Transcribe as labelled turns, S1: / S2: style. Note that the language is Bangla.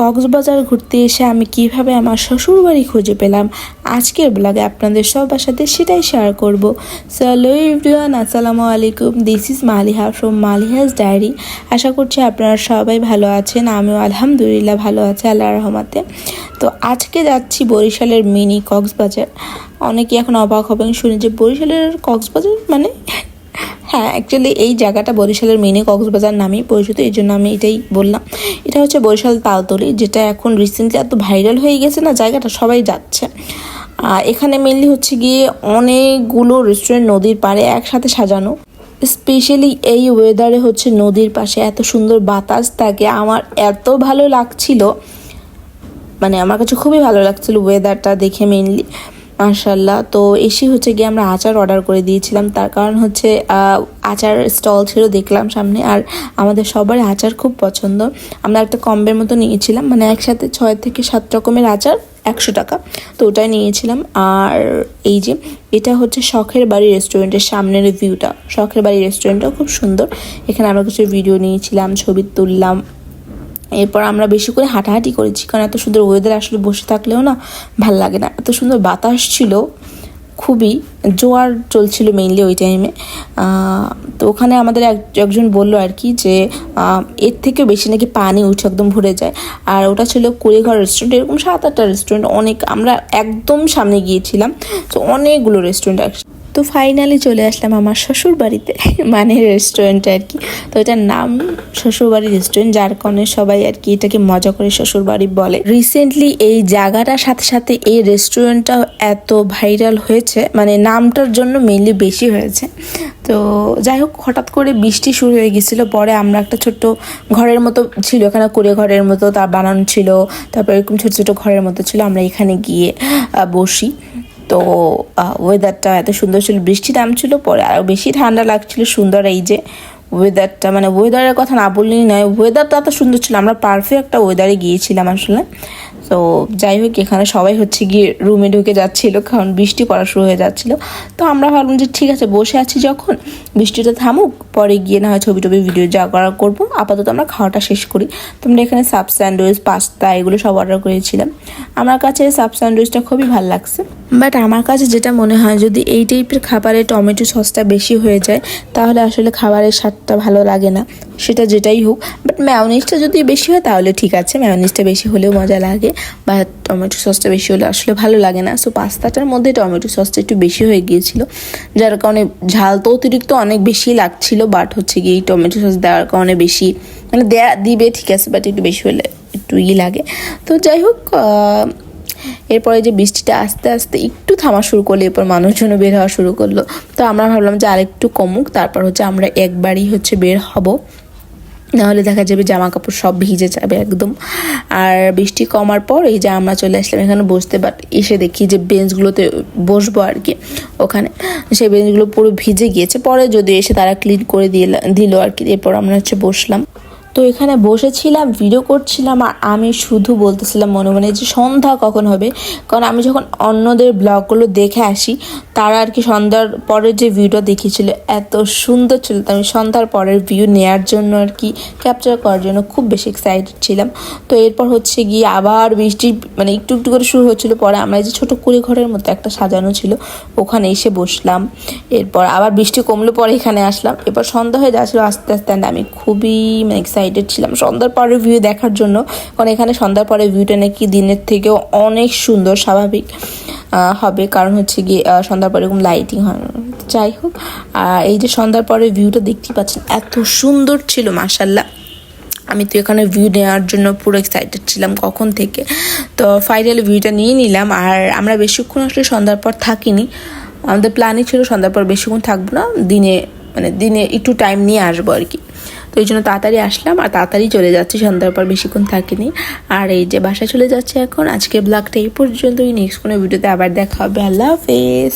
S1: কক্সবাজার ঘুরতে এসে আমি কীভাবে আমার শ্বশুর বাড়ি খুঁজে পেলাম, আজকের ব্লগে আপনাদের সবার সাথে সেটাই শেয়ার করব। হ্যালো এভরিওয়ান আসসালামু আলাইকুম। This is Maliha from Maliha's diary আশা করছি আপনারা সবাই ভালো আছেন, আমিও আলহামদুলিল্লাহ ভালো আছি আল্লাহ রহমাতে। তো আজকে যাচ্ছি বরিশালের মিনি কক্সবাজার। অনেকে এখন অবাক হবেন, শুনে যে বরিশালের কক্সবাজার মানে হ্যাঁ অ্যাকচুয়ালি এই জায়গাটা বরিশালের মিনি কক্সবাজার নামেই পরিচিত, এই জন্য আমি এটাই বললাম। এটা হচ্ছে বরিশাল তালতলি, যেটা এখন রিসেন্টলি এত ভাইরাল হয়ে গেছে না, জায়গাটা সবাই যাচ্ছে। আর এখানে মেনলি হচ্ছে গিয়ে অনেকগুলো রেস্টুরেন্ট নদীর পাড়ে একসাথে সাজানো। স্পেশালি এই ওয়েদারে হচ্ছে নদীর পাশে এত সুন্দর বাতাস থাকে আমার এত ভালো লাগছিল। মানে আমার কাছে খুবই ভালো লাগছিল ওয়েদারটা দেখে মেনলি মার্শাল্লাহ তো এসে হচ্ছে গিয়ে আমরা আচার অর্ডার করে দিয়েছিলাম। তার কারণ হচ্ছে আচার স্টল ছিল দেখলাম সামনে। আর আমাদের সবার আচার খুব পছন্দ। আমরা একটা কম্বের মতো নিয়েছিলাম। মানে একসাথে ছয় থেকে সাত রকমের আচার, একশো টাকা। তো ওটাই নিয়েছিলাম। আর এই যে, এটা হচ্ছে শখের বাড়ি রেস্টুরেন্টের সামনের ভিউটা শখের বাড়ি রেস্টুরেন্টটাও খুব সুন্দর। এখানে আমরা কিছু ভিডিও নিয়েছিলাম, ছবি তুললাম। এরপর আমরা বেশি করে হাঁটাহাঁটি করেছি, কারণ এত সুন্দর ওয়েদার আসলে বসে থাকলেও না ভালো লাগে না। এত সুন্দর বাতাস ছিল, খুবই জোয়ার চলছিল মেইনলি ওই টাইমে তো ওখানে আমাদের এক- একজন বলল আর কি যে এর থেকে বেশি নাকি পানি উঠে একদম ভরে যায়। আর ওটা ছিল কুড়িঘর রেস্টুরেন্ট এরকম সাত আটটা রেস্টুরেন্ট অনেক আমরা একদম সামনে গিয়েছিলাম। তো অনেকগুলো রেস্টুরেন্ট তো ফাইনালি চলে আসলাম আমার শ্বশুর বাড়িতে মানে রেস্টুরেন্টে আর কি। তো এটার নাম শ্বশুরবাড়ি রেস্টুরেন্ট যার কারণে সবাই আর কি এটাকে মজা করে শ্বশুরবাড়ি বলে। রিসেন্টলি এই জায়গাটার সাথে সাথে এই রেস্টুরেন্টটা এত ভাইরাল হয়েছে মানে নামটার জন্য মেনলি বেশি হয়েছে। তো যাই হোক, হঠাৎ করে বৃষ্টি শুরু হয়ে গেছিল, পরে আমরা একটা ছোট্ট ঘরের মতো ছিল এখানে কুড়ে ঘরের মতো তা বানানো ছিল, তারপর এরকম ছোট ছোট ঘরের মতো ছিল, আমরা এখানে গিয়ে বসি। তো ওয়েদারটা এত সুন্দর ছিল, বৃষ্টি নামছিল পরে, আরও বেশি ঠান্ডা লাগছিল, সুন্দর এই যে ওয়েদারটা মানে ওয়েদারের কথা না বললেই নয় ওয়েদারটা এত সুন্দর ছিল, আমরা পারফেক্ট একটা ওয়েদারে গিয়েছিলাম আসলে। তো যাই হোক, এখানে সবাই হচ্ছে গিয়ে রুমে ঢুকে যাচ্ছিল, কারণ বৃষ্টি পড়া শুরু হয়ে যাচ্ছিল। তো আমরা ভাবলাম যে ঠিক আছে, বসে আছি যখন, বৃষ্টিটা থামুক, পরে গিয়ে না হয় ছবি টবি ভিডিও যা করা করব। আপাতত আমরা খাওয়াটা শেষ করি। তোমরা এখানে সাব স্যান্ডউইচ পাস্তা এগুলো সব অর্ডার করেছিলাম। আমার কাছে সাব স্যান্ডউইচটা খুবই ভালো লাগছে। বাট আমার কাছে যেটা মনে হয়, যদি এই টাইপের খাবারে টমেটো সসটা বেশি হয়ে যায়, তাহলে আসলে খাবারের স্বাদটা ভালো লাগে না। সেটা যেটাই হোক। বাট ম্যাওনিজটা যদি বেশি হয়, তাহলে ঠিক আছে। ম্যাওনিজটা বেশি হলেও মজা লাগে। বা টমেটো সসটা বেশি হলে আসলে ভালো লাগে না। সো পাস্তাটার মধ্যে টমেটো সসটা একটু বেশি হয়ে গিয়েছিল, যার কারণে ঝাল তো অতিরিক্ত অনেক বেশি লাগছিল বাট হচ্ছে গিয়ে টমেটো সস দেওয়ার কারণে বেশি মানে দেয়া, দিবে, ঠিক আছে বাট একটু বেশি হলে একটু ই লাগে। তো যাই হোক এরপরে যে বৃষ্টিটা আস্তে আস্তে একটু থামা শুরু করল, এরপর মানুষজন বের হওয়া শুরু করল। তো আমরা ভাবলাম যে আরেকটু কমুক, তারপর হচ্ছে আমরা একবারই হচ্ছে বের হব। নাহলে দেখা যাবে জামা কাপড় সব ভিজে যাবে একদম। আর বৃষ্টি কমার পর এই যে আমরা চলে আসলাম এখানে বসতে বাট এসে দেখি যে বেঞ্চগুলোতে বসবো আর কি ওখানে। সেই বেঞ্চগুলো পুরো ভিজে গিয়েছে। পরে যদি এসে তারা ক্লিন করে দিয়ে দিল আর কি, এরপর আমরা হচ্ছে বসলাম। তো এখানে বসেছিলাম ভিডিও করছিলাম আর আমি শুধু বলতেছিলাম মনে মনে যে সন্ধ্যা কখন হবে। কারণ আমি যখন অন্যদের ব্লগগুলো দেখে আসি, তারা আর কি সন্ধ্যার পরের যে ভিউটা দেখিয়েছিল, এত সুন্দর ছিল। তো আমি সন্ধ্যার পরের ভিউ নেয়ার জন্য আর কি ক্যাপচার করার জন্য খুব বেশি এক্সাইটেড ছিলাম। তো এরপর হচ্ছে গিয়ে আবার বৃষ্টি মানে একটু একটু করে শুরু হচ্ছিল। পরে আমরা যে ছোটো কুড়ি ঘরের মতো একটা সাজানো ছিল, ওখানে এসে বসলাম। এরপর আবার বৃষ্টি কমলো পরে এখানে আসলাম। এরপর সন্ধ্যা হয়ে যাচ্ছিল আস্তে আস্তে আমি খুবই মানে ছিলাম। সন্ধ্যার পরের ভিউ দেখার জন্য, কারণ এখানে সন্ধ্যার পরের ভিউটা নাকি দিনের থেকেও অনেক সুন্দর, স্বাভাবিক হবে। কারণ হচ্ছে গিয়ে সন্ধ্যার পরে এরকম লাইটিং হয়। যাই হোক আর এই যে সন্ধ্যার পরে ভিউটা দেখতেই পাচ্ছেন, এত সুন্দর ছিল মাসাল্লাহ আমি তো এখানে ভিউ নেওয়ার জন্য পুরো এক্সাইটেড ছিলাম কখন থেকে। তো ফাইনালি ভিউটা নিয়ে নিলাম, আর আমরা বেশিক্ষণ আসলে সন্ধ্যার পর থাকিনি। আমাদের প্ল্যানই ছিল সন্ধ্যার পর বেশিক্ষণ থাকব না, দিনে মানে দিনে একটু টাইম নিয়ে আসব আর কি। তো এই জন্য তাড়াতাড়ি আসলাম আর তাড়াতাড়ি চলে যাচ্ছি, সন্ধ্যার পর বেশিক্ষণ থাকিনি। আর এই যে বাসা চলে যাচ্ছে এখন আজকে ব্লগটা এই পর্যন্তই নেক্সট কোনো ভিডিওতে আবার দেখা হবে। আল্লাহ হাফেজ।